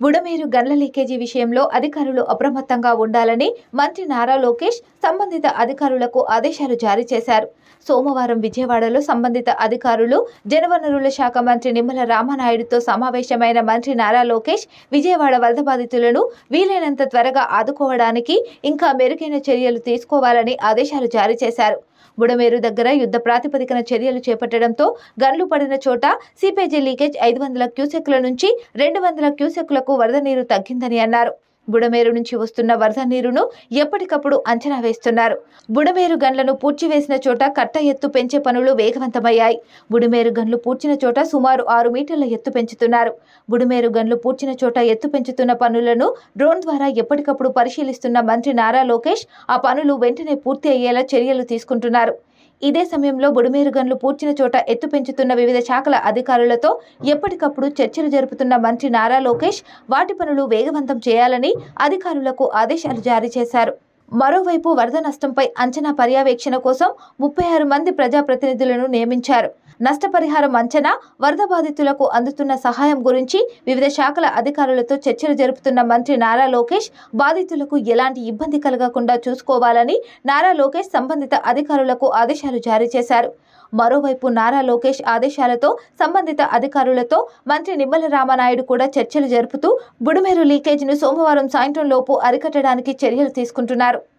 Budameru గన్ల leakage విషయంలో అధికారులు అప్రమత్తంగా ఉండాలని మంత్రి నారా లోకేష్ సంబంధిత అధికారులకు ఆదేశాలు జారీ చేశారు. సోమవారం విజయవాడలో సంబంధిత అధికారులు జలవనరుల శాఖ మంత్రి నిమ్మల రామనాయుడుతో సమావేశమైన మంత్రి నారా లోకేష్ విజయవాడ వరద బాధితులను వీలైనంత త్వరగా ఆదుకోవడానికి ఇంకా మెరుగైన చర్యలు తీసుకోవాలని ఆదేశాలు జారీ చేశారు. బుడమేరు దగ్గర యుద్ధ ప్రాతిపదికన చర్యలు చేపట్టడంతో గన్లు పడిన చోట సిపేజీ లీకేజ్ ఐదు వందల క్యూసెక్ల నుంచి రెండు వందల క్యూసెక్లకు వరద నీరు తగ్గిందని అన్నారు. బుడమేరు నుంచి వస్తున్న వరద నీరును ఎప్పటికప్పుడు అంచనా వేస్తున్నారు. బుడమేరు గన్లను పూడ్చివేసిన చోట కట్ట ఎత్తు పెంచే పనులు వేగవంతమయ్యాయి. బుడమేరు గన్లు పూడ్చిన చోట సుమారు ఆరు మీటర్ల ఎత్తు పెంచుతున్నారు. బుడమేరు గన్లు పూడ్చిన చోట ఎత్తు పెంచుతున్న పనులను డ్రోన్ ద్వారా ఎప్పటికప్పుడు పరిశీలిస్తున్న మంత్రి నారా లోకేష్ ఆ పనులు వెంటనే పూర్తి అయ్యేలా చర్యలు తీసుకుంటున్నారు. ఇదే సమయంలో బుడమేరు గన్లు పూడ్చిన చోట ఎత్తు పెంచుతున్న వివిధ శాఖల అధికారులతో ఎప్పటికప్పుడు చర్చలు జరుపుతున్న మంత్రి నారా లోకేష్ వాటి పనులు వేగవంతం చేయాలని అధికారులకు ఆదేశాలు జారీ చేశారు. మరోవైపు వరద నష్టంపై అంచనా పర్యవేక్షణ కోసం ముప్పై ఆరు మంది ప్రజాప్రతినిధులను నియమించారు. నష్టపరిహారం అంచనా వరద బాధితులకు అందుతున్న సహాయం గురించి వివిధ శాఖల అధికారులతో చర్చలు జరుపుతున్న మంత్రి నారా లోకేష్ బాధితులకు ఎలాంటి ఇబ్బంది కలగకుండా చూసుకోవాలని నారా లోకేష్ సంబంధిత అధికారులకు ఆదేశాలు జారీ చేశారు. మరోవైపు నారా లోకేష్ ఆదేశాలతో సంబంధిత అధికారులతో మంత్రి నిమ్మల రామనాయుడు కూడా చర్చలు జరుపుతూ బుడుమేరు లీకేజీను సోమవారం సాయంత్రం లోపు అరికట్టడానికి చర్యలు తీసుకుంటున్నారు.